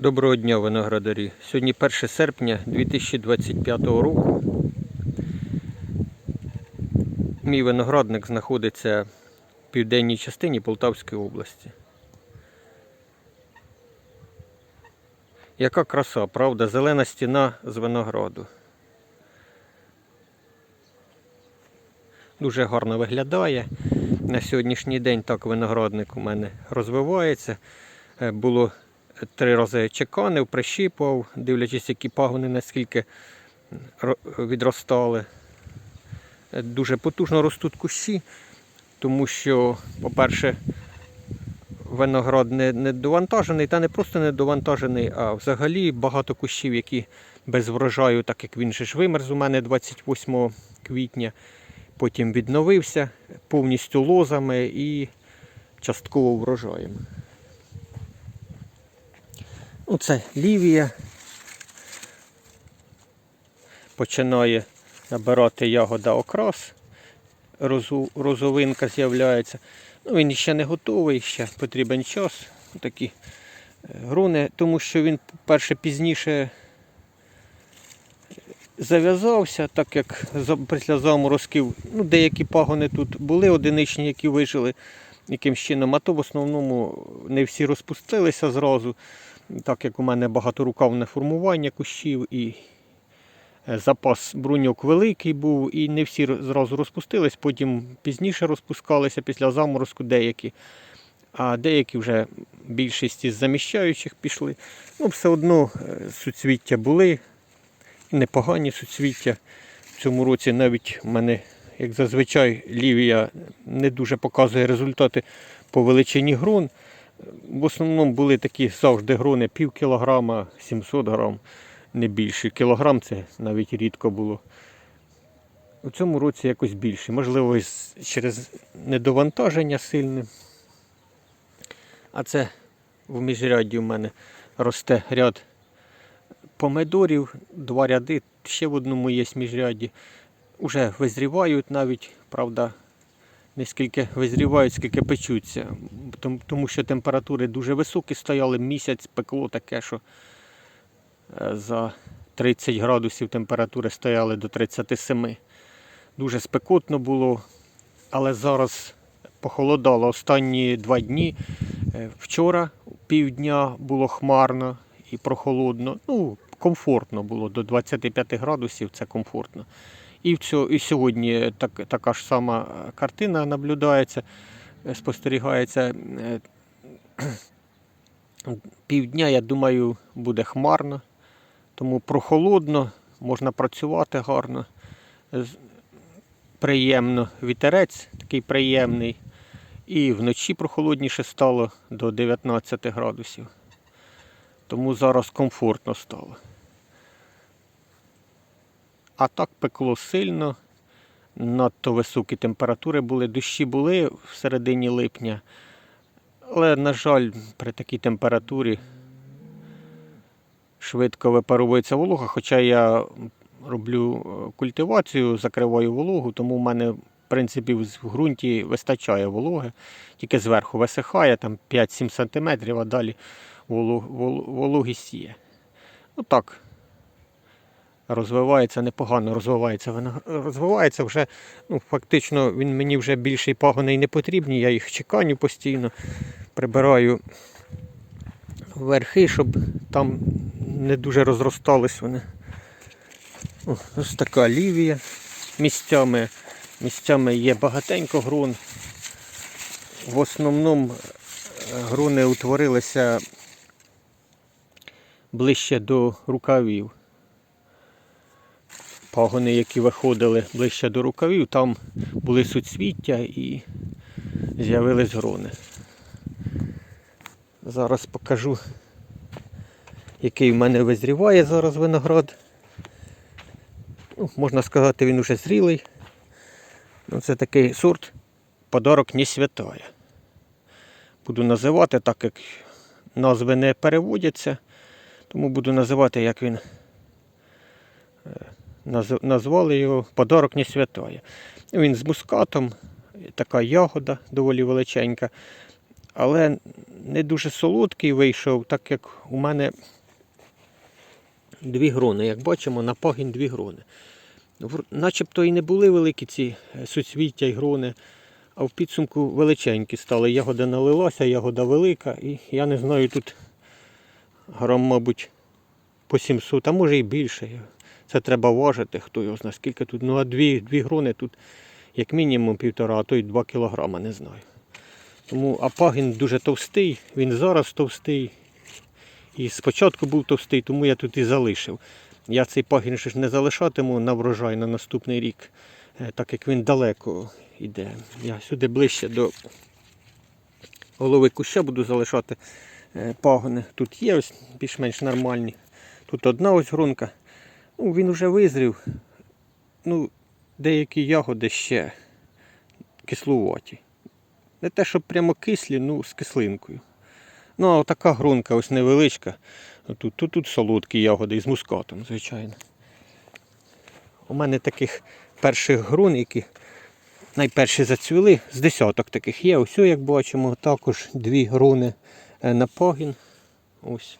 Доброго дня, виноградарі. Сьогодні 1 серпня 2025 року. Мій виноградник знаходиться в південній частині Полтавської області. Яка краса, правда? Зелена стіна з винограду. Дуже гарно виглядає. На сьогоднішній день так виноградник у мене розвивається. Е, Було три рази чеканив, прищіпував, дивлячись, які пагони наскільки відростали. Дуже потужно ростуть кущі, тому що, по-перше, виноград не, не довантажений, та не просто не довантажений, а взагалі багато кущів, які без врожаю, так як він же ж вимерз у мене 28 квітня, потім відновився повністю лозами і частково врожаєм. Оце лівія. Починає набирати ягода окрас. Розу, розовинка з'являється. Ну, він ще не готовий, ще потрібен час. Такі е, груни, тому що він, перше, пізніше зав'язався, так як після заморозків, ну, деякі пагони тут були одиничні, які вижили якимсь чином, а то в основному не всі розпустилися зразу так як у мене багаторукавне формування кущів і е, запас бруньок великий був, і не всі зразу розпустились, потім пізніше розпускалися після заморозку деякі, а деякі вже більшість із заміщаючих пішли. Ну, все одно е, суцвіття були, непогані суцвіття. В цьому році навіть в мене, як зазвичай, лівія не дуже показує результати по величині грон. В основному були такі завжди грони пів кілограма, 700 грам, не більше. Кілограм це навіть рідко було. У цьому році якось більше. Можливо, через недовантаження сильне. А це в міжрядді у мене росте ряд помидорів, два ряди, ще в одному є міжрядді. Уже визрівають навіть, правда, не скільки визрівають, скільки печуться. Тому що температури дуже високі стояли, місяць пекло таке, що е, за 30 градусів температури стояли до 37. Дуже спекотно було, але зараз похолодало останні два дні. Е, Вчора півдня було хмарно і прохолодно. Ну, комфортно було до 25 градусів, це комфортно. І, і сьогодні так, така ж сама е, картина наблюдається, е, спостерігається. Е, Півдня, я думаю, буде хмарно, тому прохолодно, можна працювати гарно. Приємно вітерець такий приємний. І вночі прохолодніше стало до 19 градусів. Тому зараз комфортно стало. А так пекло сильно, надто високі температури були, дощі були в середині липня. Але, на жаль, при такій температурі швидко випаровується волога, хоча я роблю е, культивацію, закриваю вологу, тому в мене, в принципі, в ґрунті вистачає вологи, тільки зверху висихає там 5-7 см, а далі волу- вол- вологість є. Ну так, розвивається непогано, розвивається. Вона розвивається вже, ну, фактично, він мені вже більший пагони не потрібні, я їх чеканю постійно, прибираю верхи, щоб там не дуже розростались вони. О, ось така лівія. Місцями, місцями є багатенько грун. В основному е, груни утворилися ближче до рукавів. Пагони, які виходили ближче до рукавів, там були суцвіття і з'явились грони. Зараз покажу, який в мене визріває зараз виноград. Ну, можна сказати, він уже зрілий. Ну, це такий сорт подарок не святая. Буду називати, так як назви не переводяться, тому буду називати, як він е, назвали його подарок не святая. Він з мускатом, така ягода доволі величенька. але не дуже солодкий вийшов, так як у мене дві грони. Як бачимо, на пагін дві грони. Начебто і не були великі ці е, суцвіття і грони, а в підсумку величенькі стали. Ягода налилася, ягода велика, і я не знаю, тут грам, мабуть, по 700, а може і більше. Це треба важити, хто його знає, скільки тут. Ну, а дві, дві грони тут як мінімум півтора, а то й два кілограма, не знаю. Тому а пагін дуже товстий, він зараз товстий. І спочатку був товстий, тому я тут і залишив. Я цей пагін ще ж не залишатиму на врожай на наступний рік, е, так як він далеко йде. Я сюди ближче до голови куща буду залишати е, пагони. Тут є ось більш-менш нормальні. Тут одна ось гронка. Ну, він вже визрів. Ну, деякі ягоди ще кислуваті. Не те, щоб прямо кислі, ну з кислинкою. Ну, а така грунка ось невеличка. Тут, тут, тут солодкі ягоди із мускатом, звичайно. У мене таких перших грун, які найперші зацвіли, з десяток таких є. Ось, як бачимо, також дві груни е, на пагін. Ось,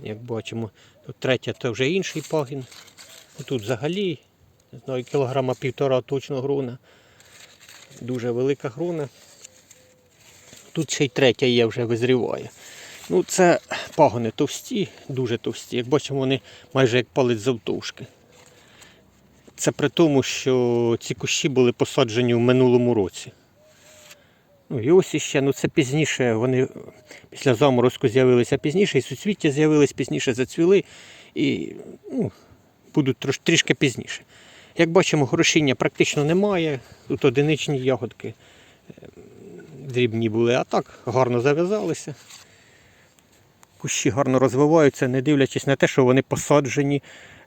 як бачимо, тут третя це вже інший пагін. Тут взагалі, не знаю, кілограма півтора точно груна. Дуже велика груна. Тут ще й третя є, вже визріває. Ну, це пагони товсті, дуже товсті. Як бачимо, вони майже як палець завтовшки. Це при тому, що ці кущі були посаджені в минулому році. Ну і ось іще, ну це пізніше, вони після заморозку з'явилися пізніше, і суцвіття з'явились пізніше, зацвіли і ну, будуть трош, трішки пізніше. Як бачимо, грошіння практично немає. Тут одиничні ягодки е, дрібні були, а так гарно зав'язалися. Кущі гарно розвиваються, не дивлячись на те, що вони посаджені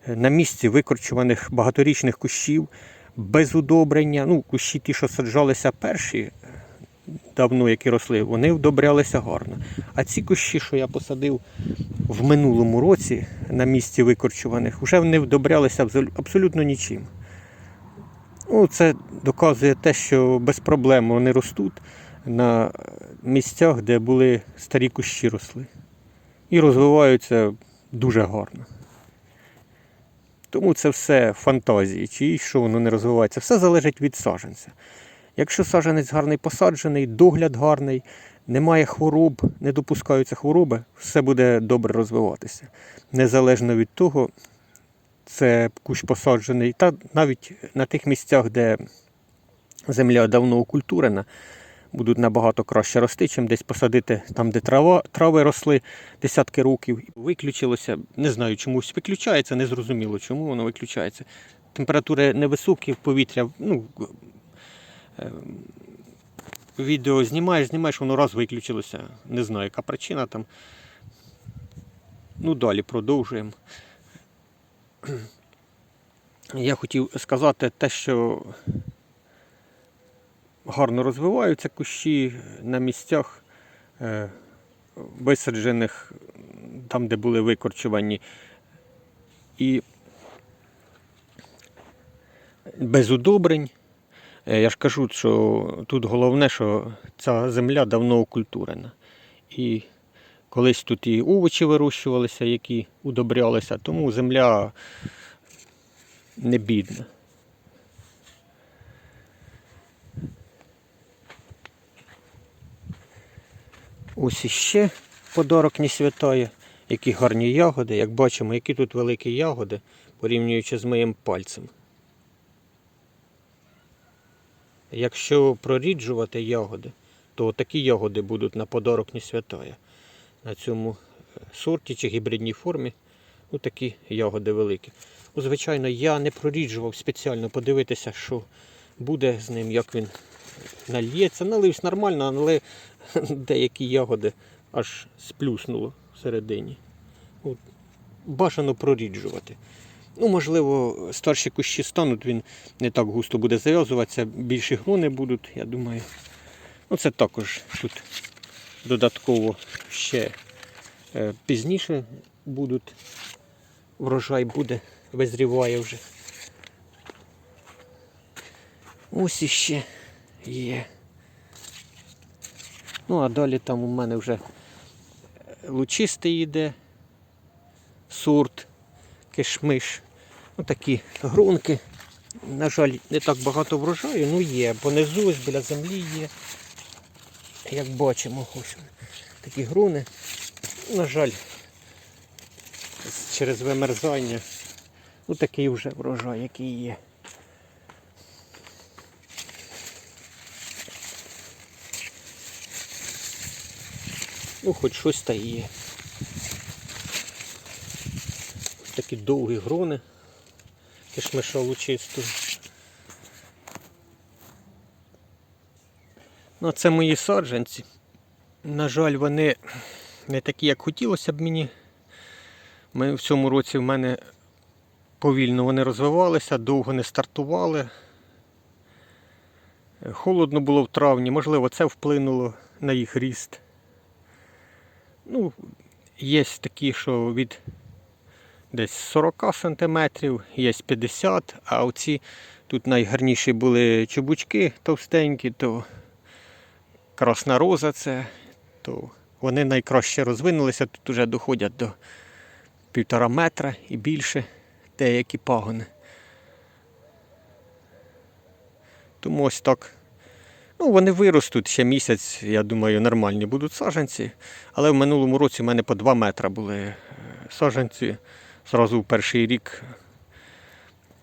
е, на місці викорчуваних багаторічних кущів, без удобрення. Ну, кущі ті, що саджалися перші, давно які росли, вони вдобрялися гарно. А ці кущі, що я посадив в минулому році на місці викорчуваних, вже не вдобрялися абсолютно нічим. Ну, це доказує те, що без проблем вони ростуть на місцях, де були старі кущі росли. І розвиваються дуже гарно. Тому це все фантазії, чи що воно не розвивається. Все залежить від саджанця. Якщо саджанець гарний посаджений, догляд гарний, немає хвороб, не допускаються хвороби, все буде добре розвиватися. Незалежно від того, це кущ посаджений, та навіть на тих місцях, де земля давно окультурена, будуть набагато краще рости, чим десь посадити там, де трава, трави росли десятки років. Виключилося, не знаю, чомусь виключається, не зрозуміло, чому воно виключається. Температури невисокі в повітря, ну, відео знімаєш, знімаєш, воно раз виключилося. Не знаю, яка причина там. Ну, далі продовжуємо. Я хотів сказати те, що гарно розвиваються кущі на місцях е, висаджених там, де були викорчувані. І без удобрень. Е, Я ж кажу, що тут головне, що ця земля давно окультурена. І колись тут і овочі вирощувалися, які удобрялися, тому земля не бідна. Ось іще подарок не святає. Які гарні ягоди. Як бачимо, які тут великі ягоди, порівнюючи з моїм пальцем. Якщо проріджувати ягоди, то такі ягоди будуть на подарок не святая. На цьому е, сорті чи гібридній формі ну, такі ягоди великі. Ну, звичайно, я не проріджував спеціально подивитися, що буде з ним, як він нальється. Налився нормально, але деякі ягоди аж сплюснуло всередині. От, бажано проріджувати. Ну, можливо, старші кущі стануть, він не так густо буде зав'язуватися, більші грони будуть, я думаю. Ну, це також тут додатково ще е, пізніше будуть. Врожай буде, визріває вже. Ось іще є. Ну, а далі там у мене вже лучистий йде, сорт, кишмиш. Такі грунки. На жаль, не так багато врожаю, ну є. Понизу ось біля землі є. Як бачимо, ось такі груни. На жаль, через вимерзання. Ну такий вже врожай, який є. Ну, хоч щось та є. Ось такі довгі грони кишмиша лучистого. Ну, це мої саджанці. На жаль, вони не такі, як хотілося б мені. Ми в цьому році в мене повільно вони розвивалися, довго не стартували. Холодно було в травні, можливо, це вплинуло на їх ріст. Ну, є такі, що від десь 40 см, є 50 а оці тут найгарніші були чубучки товстенькі, то красна роза це, то вони найкраще розвинулися, тут вже доходять до півтора метра і більше деякі пагони. Тому ось так. Ну, вони виростуть ще місяць, я думаю, нормальні будуть саджанці. Але в минулому році в мене по 2 метри були е, саджанці. Зразу в перший рік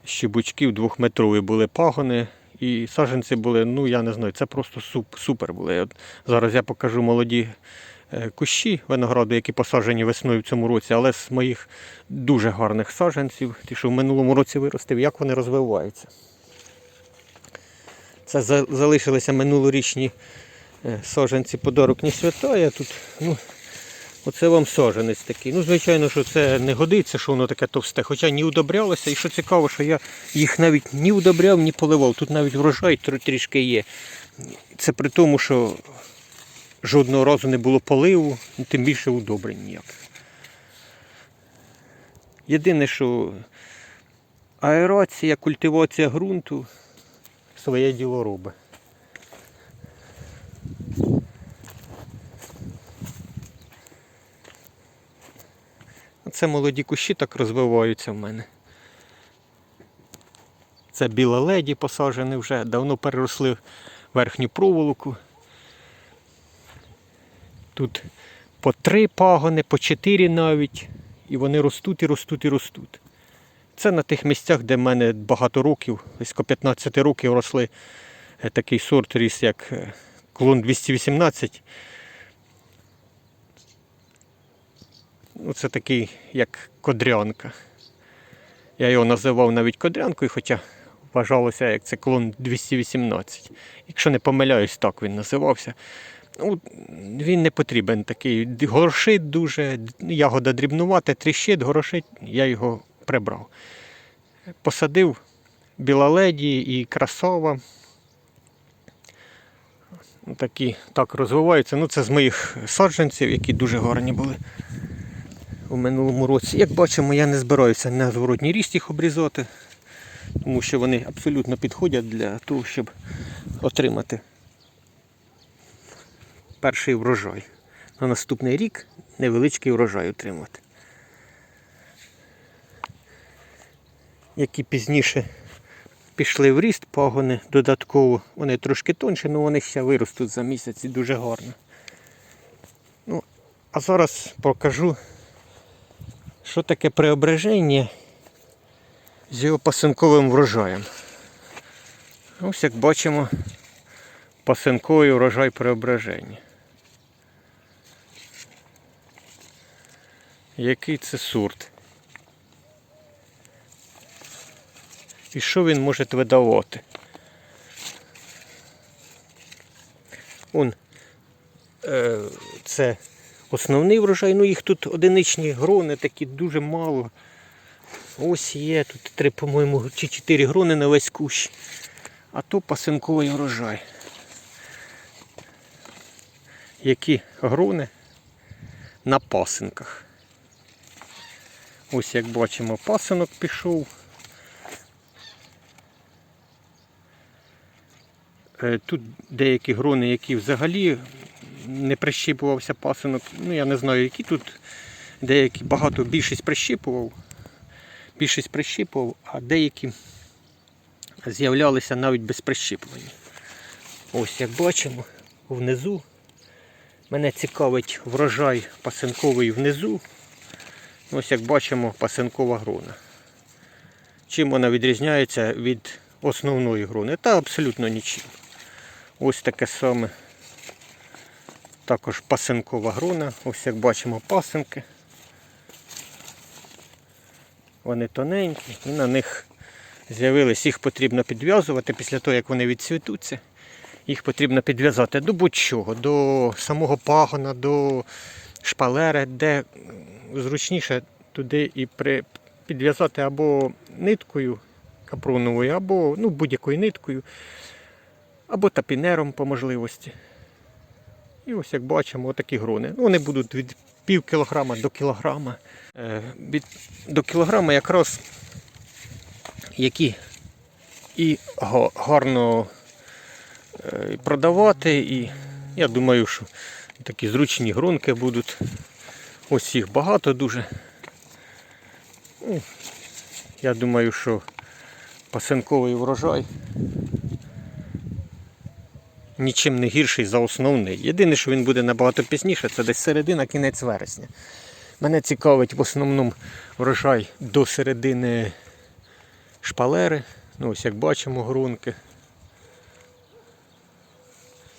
щебучків двохметрові були пагони. І саджанці були, ну я не знаю, це просто суп, супер були. От зараз я покажу молоді е, кущі винограду, які посаджені весною в цьому році, але з моїх дуже гарних саджанців, ті, що в минулому році виростив, як вони розвиваються. Це залишилися минулорічні е, саджанці подарок не святая. Тут, ну, оце вам саджанець такий. Ну, звичайно, що це не годиться, що воно таке товсте, хоча ні удобрялося. І що цікаво, що я їх навіть ні удобряв, ні поливав. Тут навіть врожай трішки є. Це при тому, що жодного разу не було поливу, тим більше удобрень ніяких. Єдине, що аерація, культивація ґрунту своє діло робить. Це молоді кущі так розвиваються в мене. Це біла леді посаджені вже, давно переросли верхню проволоку. Тут по три пагони, по чотири навіть. І вони ростуть і ростуть і ростуть. Це на тих місцях, де в мене багато років, близько 15 років росли е, такий сорт ріс, як е, клон 218. Ну, це такий, як кодрянка. Я його називав навіть кодрянкою, хоча вважалося, як це клон 218. Якщо не помиляюсь, так він називався. Ну, він не потрібен такий. Горошить дуже, ягода дрібнувата, тріщить, горошить, я його прибрав. Посадив біла леді і красова. Такі так розвиваються. Ну, це з моїх саджанців, які дуже гарні були у минулому році. Як бачимо, я не збираюся на зворотній ріст їх обрізати, тому що вони абсолютно підходять для того, щоб отримати перший врожай. На наступний рік невеличкий врожай отримати. Які пізніше пішли в ріст пагони додатково, вони трошки тонші, але вони ще виростуть за місяць і дуже гарно. Ну, а зараз покажу, що таке преображення з його пасинковим врожаєм. Ось як бачимо, пасинковий врожай преображення. Який це сорт? І що він може видавати? Он, е, це основний врожай, ну їх тут одиничні грони, такі дуже мало. Ось є, тут три, по-моєму, чи чотири грони на весь кущ. А то пасинковий врожай. Які грони на пасинках. Ось як бачимо, пасинок пішов. Е, Тут деякі грони, які взагалі не прищіпувався пасинок. Ну я не знаю, які тут деякі багато більшість прищіпував. Більшість прищіпував, а деякі з'являлися навіть без прищіплення. Ось як бачимо, внизу. Мене цікавить врожай пасинковий внизу. Ось як бачимо, пасинкова грона. Чим вона відрізняється від основної грони? Та абсолютно нічим. Ось таке саме. Також пасинкова грона. Ось як бачимо пасинки. Вони тоненькі і на них з'явились. Їх потрібно підв'язувати після того, як вони відцвітуться. Їх потрібно підв'язати до будь-чого, до самого пагона, до шпалери, де зручніше туди і при... підв'язати або ниткою капроновою, або ну, будь-якою ниткою, або тапінером по можливості. І ось як бачимо, отакі грони. Ну, Вони будуть від пів кілограма до кілограма. Е, від, до кілограма якраз які і гарно е, продавати. І я думаю, що такі зручні грунки будуть. Ось їх багато дуже. Ну, я думаю, що пасинковий врожай нічим не гірший за основний. Єдине, що він буде набагато пізніше, це десь середина, кінець вересня. Мене цікавить в основному врожай до середини шпалери. Ну, ось як бачимо, грунки.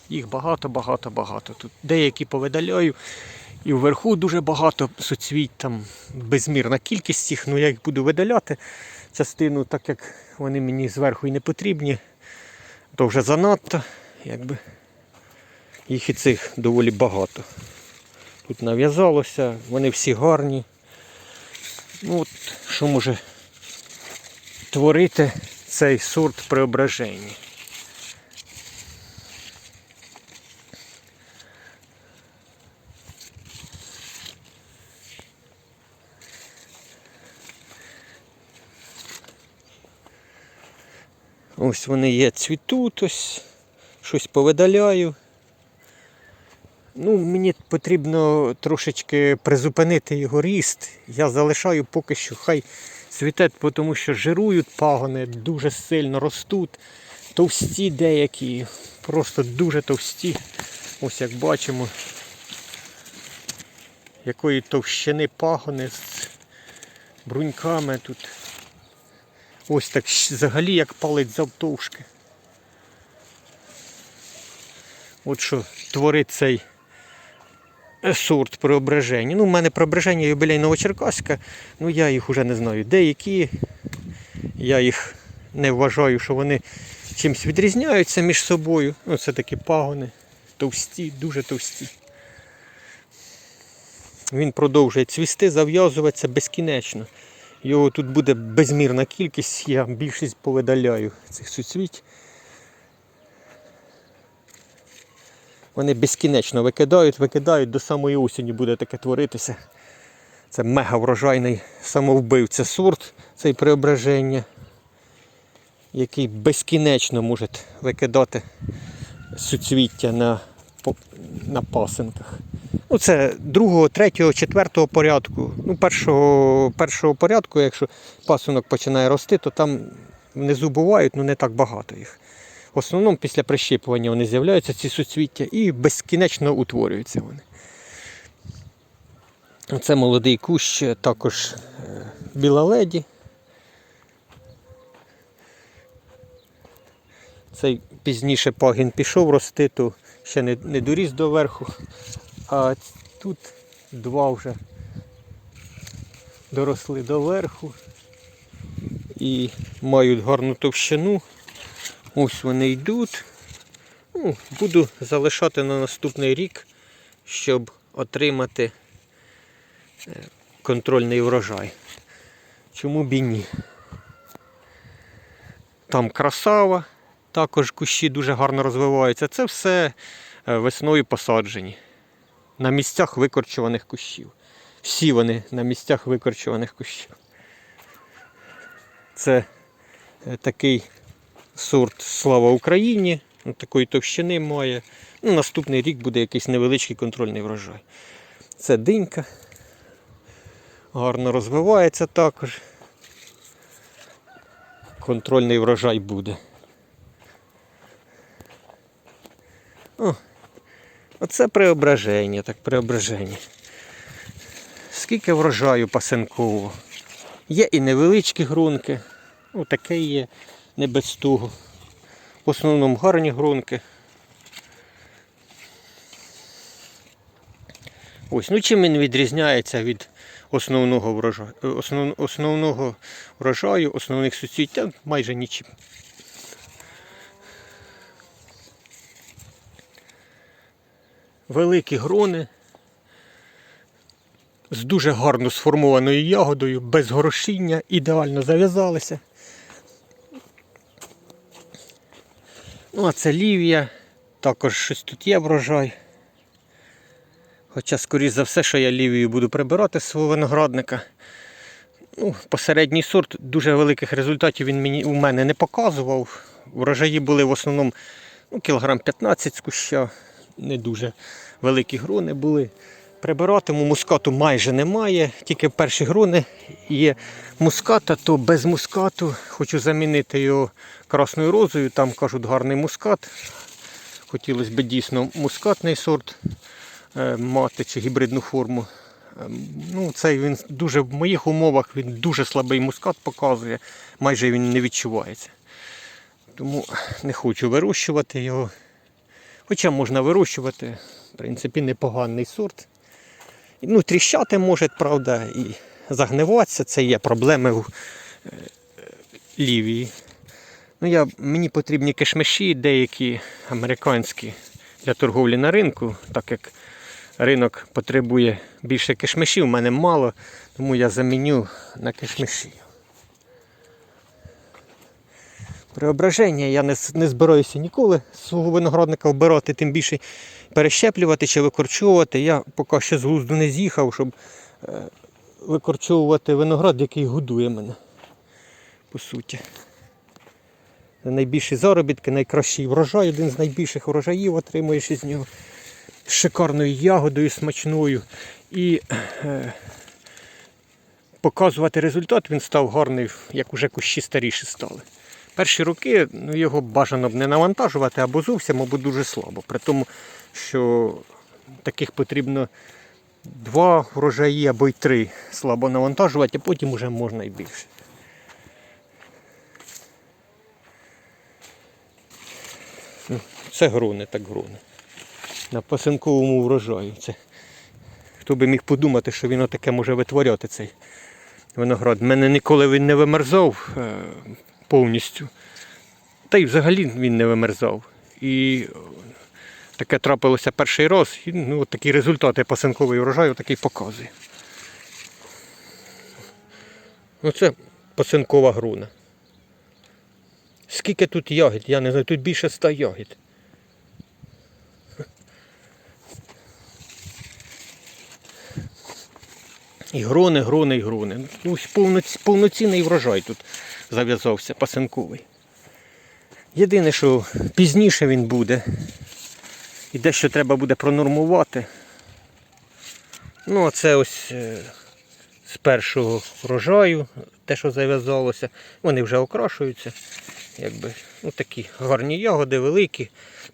Їх багато, багато, багато. Тут деякі повидаляю. І вверху дуже багато соцвіть, там безмірна кількість їх, ну я їх буду видаляти частину, так як вони мені зверху і не потрібні, то вже занадто, якби їх і цих доволі багато. Тут нав'язалося, вони всі гарні. Ну, от, що може творити цей сорт преображення. Ось вони є, цвітуть, ось щось повидаляю. Ну, мені потрібно трошечки призупинити його ріст. Я залишаю поки що хай цвіте, тому що жирують пагони, дуже сильно ростуть. Товсті деякі, просто дуже товсті. Ось як бачимо, якої товщини пагони з бруньками тут. Ось так взагалі як палець завтовшки. От що творить цей е, сорт преображення. Ну, в мене преображення юбілей Новочеркаська, ну я їх уже не знаю. Деякі, я їх не вважаю, що вони чимось відрізняються між собою. Ну, це такі пагони, товсті, дуже товсті. Він продовжує цвісти, зав'язуватися безкінечно. Його тут буде безмірна кількість, я більшість повидаляю цих суцвіть. Вони безкінечно викидають, викидають, до самої осені буде таке творитися. Це мега врожайний самовбивця сорт, цей преображення, який безкінечно може викидати суцвіття на, на пасинках. Ну, це другого, третього, четвертого порядку. Ну, першого, першого порядку, якщо пасунок починає рости, то там внизу бувають, ну не так багато їх. В основному після прищіпування вони з'являються, ці суцвіття, і безкінечно утворюються вони. Це молодий кущ, також е, біла леді. Цей пізніше пагін пішов рости, то ще не, не доріс до верху. А тут два вже доросли до верху і мають гарну товщину. Ось вони йдуть. Ну, буду залишати на наступний рік, щоб отримати е, контрольний врожай. Чому б і ні? Там красава, також кущі дуже гарно розвиваються. Це все е, весною посаджені. На місцях викорчуваних кущів. Всі вони на місцях викорчуваних кущів. Це е, такий сорт Слава Україні. Такої товщини має. Ну, наступний рік буде якийсь невеличкий контрольний врожай. Це динька. Гарно розвивається також. Контрольний врожай буде. О, оце преображення, так преображення. Скільки врожаю пасенкового. Є і невеличкі грунки. Ну, таке є, не без того. В основному гарні грунки. Ось, ну чим він відрізняється від основного врожаю, основ, основного врожаю, основних суцвіть, Та майже нічим. Великі грони з дуже гарно сформованою ягодою, без горошіння, ідеально зав'язалися. Ну, а це лівія, також щось тут є врожай. Хоча, скоріш за все, що я лівію буду прибирати з свого виноградника. Ну, посередній сорт дуже великих результатів він мені, у мене не показував. Врожаї були в основному ну, кілограм 15 з куща, не дуже великі грони були. Прибиратиму мускату майже немає, тільки перші грони є муската, то без мускату. Хочу замінити його красною розою, там кажуть гарний мускат. Хотілося б дійсно мускатний сорт е, мати чи гібридну форму. Ем, Ну, цей він дуже в моїх умовах він дуже слабий мускат показує, майже він не відчувається. Тому не хочу вирощувати його. Хоча можна вирощувати, в принципі, непоганий сорт. Ну, тріщати може, правда, і загниватися. Це є проблеми в е, лівії. Ну, я, мені потрібні кишмиші, деякі американські для торговлі на ринку, так як ринок потребує більше кишмишів, у мене мало, тому я заміню на кишмиші. Преображення я не, не збираюся ніколи свого виноградника вбирати, тим більше перещеплювати чи викорчовувати. Я поки ще з глузду не з'їхав, щоб е, викорчовувати виноград, який годує мене. По суті. Це найбільші заробітки, найкращий врожай, один з найбільших врожаїв отримуєш із нього. Шикарною ягодою смачною. І е, показувати результат він став гарний, як уже кущі старіші стали. Перші роки ну, його бажано б не навантажувати або зовсім, або дуже слабо. При тому, що таких потрібно два врожаї або й три слабо навантажувати, а потім вже можна і більше. Це грони, так грони. На пасинковому врожаю. Це. Хто би міг подумати, що він отаке може витворяти цей виноград. У мене ніколи він не вимерзав е, повністю. Та й взагалі він не вимерзав. І е, таке трапилося перший раз. І ну, от такі результати пасинковий врожаю такий показує. Оце пасинкова груна. Скільки тут ягід, я не знаю, тут більше ста ягід. І грони, грони, і грони. Ну, повноцінний врожай тут зав'язався пасинковий. Єдине, що пізніше він буде. І дещо треба буде пронормувати. Ну, а це ось е, з першого врожаю, те, що зав'язалося, вони вже окрашуються. Якби, ну, такі гарні ягоди, великі,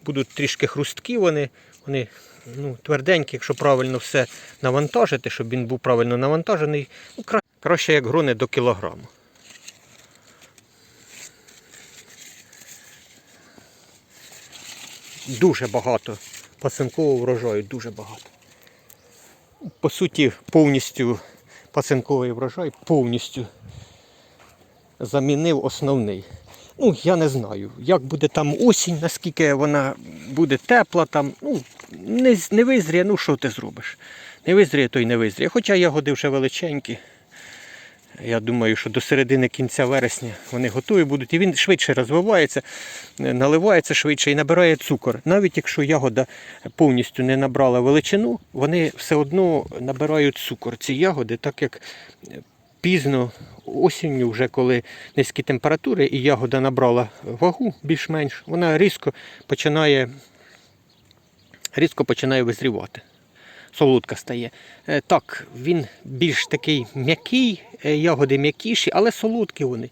будуть трішки хрусткі вони, вони ну, тверденькі, якщо правильно все навантажити, щоб він був правильно навантажений, ну, краще як грони до кілограму. Дуже багато пасинкового врожаю, дуже багато. По суті, повністю пасинковий врожай повністю замінив основний. Ну, я не знаю, як буде там осінь, наскільки вона буде тепла, там, ну, не, не визріє, ну що ти зробиш? Не визріє, то й не визріє. Хоча ягоди вже величенькі. Я думаю, що до середини кінця вересня вони готові будуть. І він швидше розвивається, е, наливається швидше і набирає цукор. Навіть якщо ягода повністю не набрала величину, вони все одно набирають цукор. Ці ягоди, так як е, пізно осінню, вже коли низькі температури і ягода набрала вагу більш-менш, вона різко починає, різко починає визрівати. Солодка стає. Е, Так, він більш такий м'який, е, ягоди м'якіші, але солодкі вони.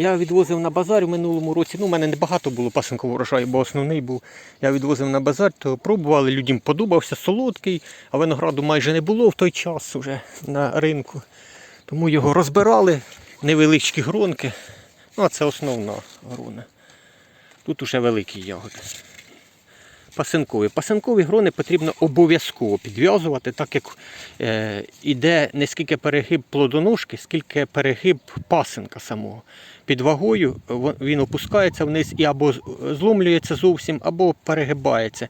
Я відвозив на базар в минулому році. Ну, у мене не багато було пасинкового врожаю, бо основний був. Я відвозив на базар, то пробували, людям подобався солодкий, а винограду майже не було в той час вже на ринку. Тому його розбирали, невеличкі гронки. Ну, а це основна грона. Тут уже великі ягоди. Пасинкові. Пасинкові грони потрібно обов'язково підв'язувати, так як е, іде не скільки перегиб плодоножки, скільки перегиб пасинка самого. Під вагою він опускається вниз і або зломлюється зовсім, або перегибається.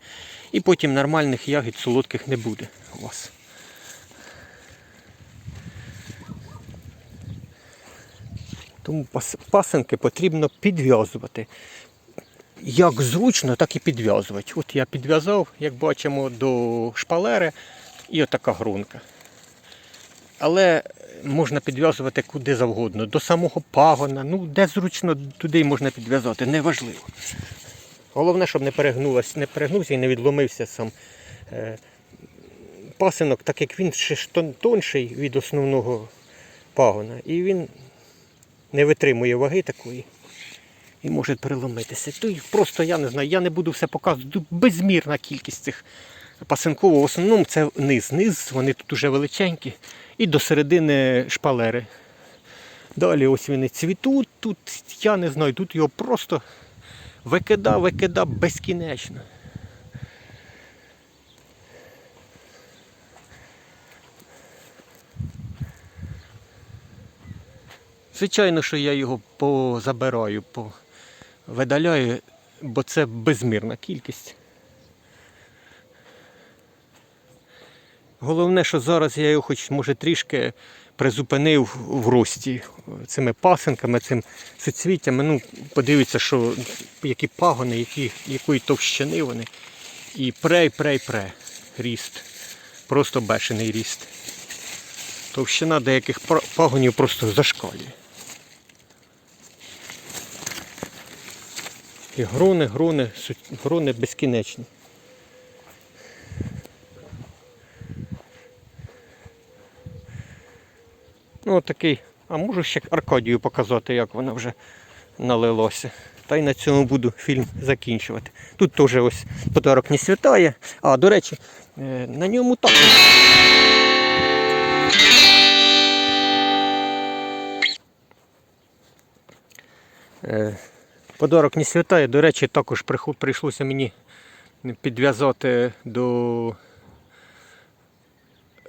І потім нормальних ягід солодких не буде у вас. Тому пасинки потрібно підв'язувати. Як зручно, так і підв'язувати. От я підв'язав, як бачимо, до шпалери і отака грунка. Але можна підв'язувати куди завгодно, до самого пагона, ну де зручно, туди можна підв'язати, неважливо. Головне, щоб не перегнулась, не перегнувся і не відломився сам е, пасинок, так як він ще тонший від основного пагона. І він не витримує ваги такої і може переломитися. То просто я не знаю, я не буду все показувати. Безмірна кількість цих пасинкових. В основному це низ. Низ, вони тут уже величенькі. І до середини шпалери. Далі ось вони цвітуть. Тут я не знаю, тут його просто викида, викида безкінечно. Звичайно, що я його позабираю, видаляю, бо це безмірна кількість. Головне, що зараз я його хоч може трішки призупинив в рості цими пасинками, цим суцвіттями. Ну, подивіться, що які пагони, які, якої товщини вони. І пре, пре, пре. Ріст. Просто бешений ріст. Товщина деяких пагонів просто зашкалює. І грони, су- грони безкінечні. Ну, такий. А можу ще Аркадію показати, як вона вже налилося. Та й на цьому буду фільм закінчувати. Тут теж ось подарок не святає. А, до речі, е, на ньому також. Е, Подарок не святає. До речі, також прийшлося мені підв'язати до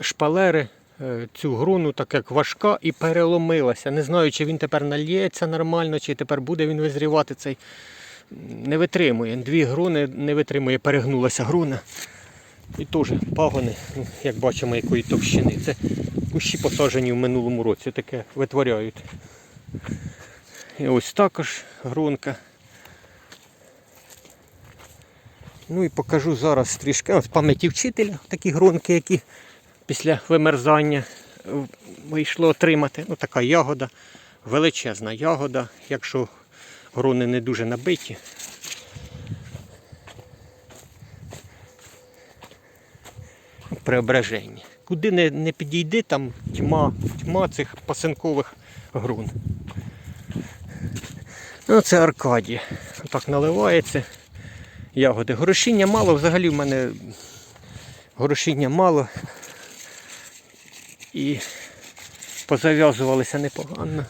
шпалери е, цю груну, так як важка і переломилася. Не знаю, чи він тепер нальється нормально, чи тепер буде він визрівати цей. Не витримує. Дві груни не витримує, перегнулася груна. І теж пагони, ну, як бачимо, якої товщини. Це кущі посаджені в минулому році, таке витворяють. І ось також грунка. Ну і покажу зараз трішки ось пам'яті вчителя, такі грунки, які після вимерзання вийшло отримати. Ну, така ягода, величезна ягода, якщо груни не дуже набиті. Преображення. Куди не, не підійди, там тьма, тьма цих пасинкових грун. Ну, це Аркадія. Так наливається. Ягоди. Горошіння мало, взагалі в мене горошіння мало. І позав'язувалися непогано.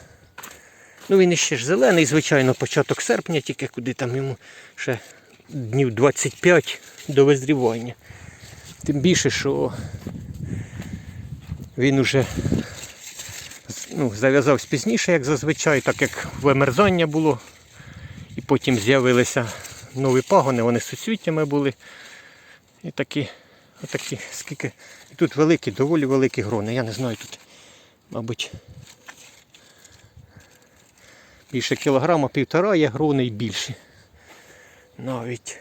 Ну він іще ж зелений, звичайно, початок серпня, тільки куди там йому ще днів 25 до визрівання. Тим більше, що він уже ну, зав'язався пізніше, як зазвичай, так як вимерзання було. І потім з'явилися нові пагони, вони з суцвіттями були. І такі, отакі, скільки. І тут великі, доволі великі грони. Я не знаю тут, мабуть, більше кілограма, півтора є грони і більші. Навіть.